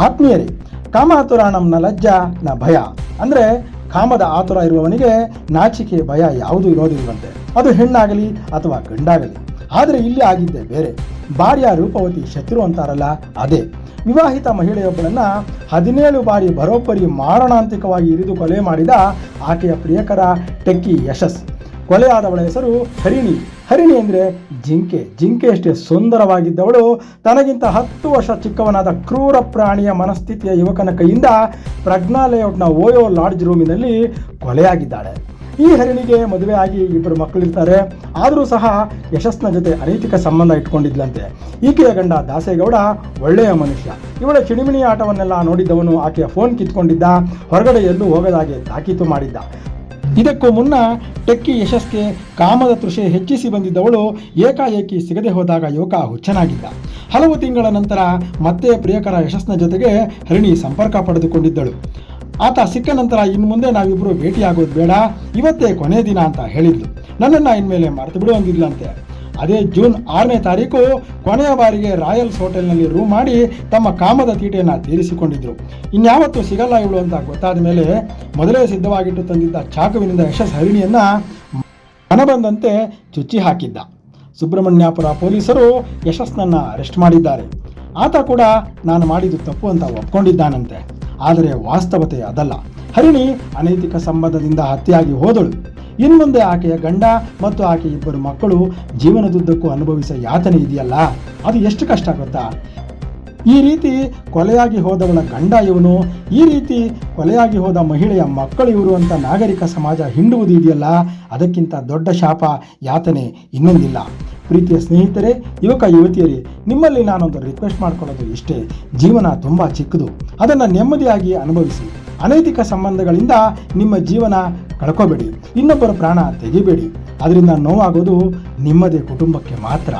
ಆತ್ಮೀಯರೇ ಕಾಮ ಆತುರಾಣಂ ನ ಲಜ್ಜ ನ ಭಯ. ಅಂದ್ರೆ ಕಾಮದ ಆತುರ ಇರುವವನಿಗೆ ನಾಚಿಕೆ ಭಯ ಯಾವುದೂ ಇರೋದಿಲ್ಲವಂತೆ. ಅದು ಹೆಣ್ಣಾಗಲಿ ಅಥವಾ ಗಂಡಾಗಲಿ. ಆದರೆ ಇಲ್ಲಿ ಆಗಿದ್ದೆ ಬೇರೆ. ಭಾರ್ಯ ರೂಪವತಿ ಶತ್ರು ಅಂತಾರಲ್ಲ, ಅದೇ. ವಿವಾಹಿತ ಮಹಿಳೆಯೊಬ್ಬಳನ್ನ ಹದಿನೇಳು ಬಾರಿ ಬರೋಬ್ಬರಿ ಮಾರಣಾಂತಿಕವಾಗಿ ಇರಿದು ಕೊಲೆ ಮಾಡಿದ ಆಕೆಯ ಪ್ರಿಯಕರ ಟೆಕ್ಕಿ ಯಶಸ್. ಕೊಲೆಯಾದವಳ ಹೆಸರು ಹರಿಣಿ. ಹರಿಣಿ ಅಂದರೆ ಜಿಂಕೆ. ಜಿಂಕೆಯಷ್ಟೇ ಸುಂದರವಾಗಿದ್ದವಳು, ತನಗಿಂತ ಹತ್ತು ವರ್ಷ ಚಿಕ್ಕವನಾದ ಕ್ರೂರ ಪ್ರಾಣಿಯ ಮನಸ್ಥಿತಿಯ ಯುವಕನ ಕೈಯಿಂದ ಪ್ರಜ್ಞಾ ಲೇಔಟ್ನ ಓಯೋ ಲಾಡ್ಜ್ ರೂಮಿನಲ್ಲಿ ಕೊಲೆಯಾಗಿದ್ದಾಳೆ. ಈ ಹರಿಣಿಗೆ ಮದುವೆ ಆಗಿ ಇಬ್ಬರು ಮಕ್ಕಳಿರ್ತಾರೆ. ಆದರೂ ಸಹ ಯಶಸ್ನ ಜೊತೆ ಅನೈತಿಕ ಸಂಬಂಧ ಇಟ್ಕೊಂಡಿದ್ಲಂತೆ. ಈಕೆಯ ಗಂಡ ದಾಸೇಗೌಡ ಒಳ್ಳೆಯ ಮನುಷ್ಯ. ಇವಳ ಚಿಣಿಮಿಣಿ ಆಟವನ್ನೆಲ್ಲ ನೋಡಿದ್ದವನು ಆಕೆಯ ಫೋನ್ ಕಿತ್ಕೊಂಡಿದ್ದ. ಹೊರಗಡೆ ಎಲ್ಲೂ ಹೋಗದಾಗೆ ತಾಕೀತು ಮಾಡಿದ್ದ. ಇದಕ್ಕೂ ಮುನ್ನ ಟೆಕ್ಕಿ ಯಶಸ್ಗೆ ಕಾಮದ ತೃಷೆ ಹೆಚ್ಚಿಸಿ ಬಂದಿದ್ದವಳು ಏಕಾಏಕಿ ಸಿಗದೆ ಹೋದಾಗ ಯುವಕ ಹುಚ್ಚನಾಗಿದ್ದ. ಹಲವು ತಿಂಗಳ ನಂತರ ಮತ್ತೆ ಪ್ರಿಯಕರ ಯಶಸ್ನ ಜೊತೆಗೆ ಹರಿಣಿ ಸಂಪರ್ಕ ಪಡೆದುಕೊಂಡಿದ್ದಳು. ಆತ ಸಿಕ್ಕ ನಂತರ ಇನ್ನು ಮುಂದೆ ನಾವಿಬ್ಬರು ಭೇಟಿಯಾಗೋದು ಬೇಡ, ಇವತ್ತೇ ಕೊನೆ ದಿನ ಅಂತ ಹೇಳಿದ್ಲು. ನನ್ನನ್ನು ಇನ್ಮೇಲೆ ಮರೆತು ಬಿಡು ಅಂದಿದ್ಲಂತೆ. ಅದೇ ಜೂನ್ ಆರನೇ ತಾರೀಕು ಕೊನೆಯ ಬಾರಿಗೆ ರಾಯಲ್ಸ್ ಹೋಟೆಲ್ನಲ್ಲಿ ರೂಮ್ ಮಾಡಿ ತಮ್ಮ ಕಾಮದ ತೀಟೆಯನ್ನು ತೀರಿಸಿಕೊಂಡಿದ್ದರು ಇನ್ಯಾವತ್ತೂ ಸಿಗಲ್ಲ ಇವಳು ಅಂತ ಗೊತ್ತಾದ ಮೇಲೆ ಮೊದಲೇ ಸಿದ್ಧವಾಗಿಟ್ಟು ತಂದಿದ್ದ ಚಾಕುವಿನಿಂದ ಯಶಸ್ ಹರಿಣಿಯನ್ನು ಮನಬಂದಂತೆ ಚುಚ್ಚಿ ಹಾಕಿದ್ದ. ಸುಬ್ರಹ್ಮಣ್ಯಾಪುರ ಪೊಲೀಸರು ಯಶಸ್ನನ್ನು ಅರೆಸ್ಟ್ ಮಾಡಿದ್ದಾರೆ. ಆತ ಕೂಡ ನಾನು ಮಾಡಿದ್ದು ತಪ್ಪು ಅಂತ ಒಪ್ಕೊಂಡಿದ್ದಾನಂತೆ. ಆದರೆ ವಾಸ್ತವತೆ ಅದಲ್ಲ. ಹರಿಣಿ ಅನೈತಿಕ ಸಂಬಂಧದಿಂದ ಹತ್ಯೆಯಾಗಿ ಹೋದಳು. ಇನ್ಮುಂದೆ ಆಕೆಯ ಗಂಡ ಮತ್ತು ಆಕೆ ಇಬ್ಬರು ಮಕ್ಕಳು ಜೀವನದುದ್ದಕ್ಕೂ ಅನುಭವಿಸೋ ಯಾತನೆ ಇದೆಯಲ್ಲ? ಅದು ಎಷ್ಟು ಕಷ್ಟ ಗೊತ್ತಾ? ಈ ರೀತಿ ಕೊಲೆಯಾಗಿ ಹೋದವಳ ಗಂಡ ಇವನು, ಈ ರೀತಿ ಕೊಲೆಯಾಗಿ ಹೋದ ಮಹಿಳೆಯ ಮಕ್ಕಳು ಇವರು ಅಂತ ನಾಗರಿಕ ಸಮಾಜ ಹಿಂಡುವುದು ಇದೆಯಲ್ಲ? ಅದಕ್ಕಿಂತ ದೊಡ್ಡ ಶಾಪ, ಯಾತನೆ ಇನ್ನೊಂದಿಲ್ಲ. ಪ್ರೀತಿಯ ಸ್ನೇಹಿತರೆ, ಯುವಕ, ಯುವತಿಯರೇ, ನಿಮ್ಮಲ್ಲಿ ನಾನೊಂದು ರಿಕ್ವೆಸ್ಟ್ ಮಾಡ್ಕೊಳ್ಳೋದು ಇಷ್ಟೇ. ಜೀವನ ತುಂಬ ಚಿಕ್ಕದು. ಅದನ್ನು ನೆಮ್ಮದಿಯಾಗಿ ಅನುಭವಿಸಿ. ಅನೈತಿಕ ಸಂಬಂಧಗಳಿಂದ ನಿಮ್ಮ ಜೀವನ ಕಳ್ಕೋಬೇಡಿ. ಇನ್ನೊಬ್ಬರ ಪ್ರಾಣ ತೆಗಿಬೇಡಿ. ಅದರಿಂದ ನೋವಾಗೋದು ನಿಮ್ಮದೇ ಕುಟುಂಬಕ್ಕೆ ಮಾತ್ರ.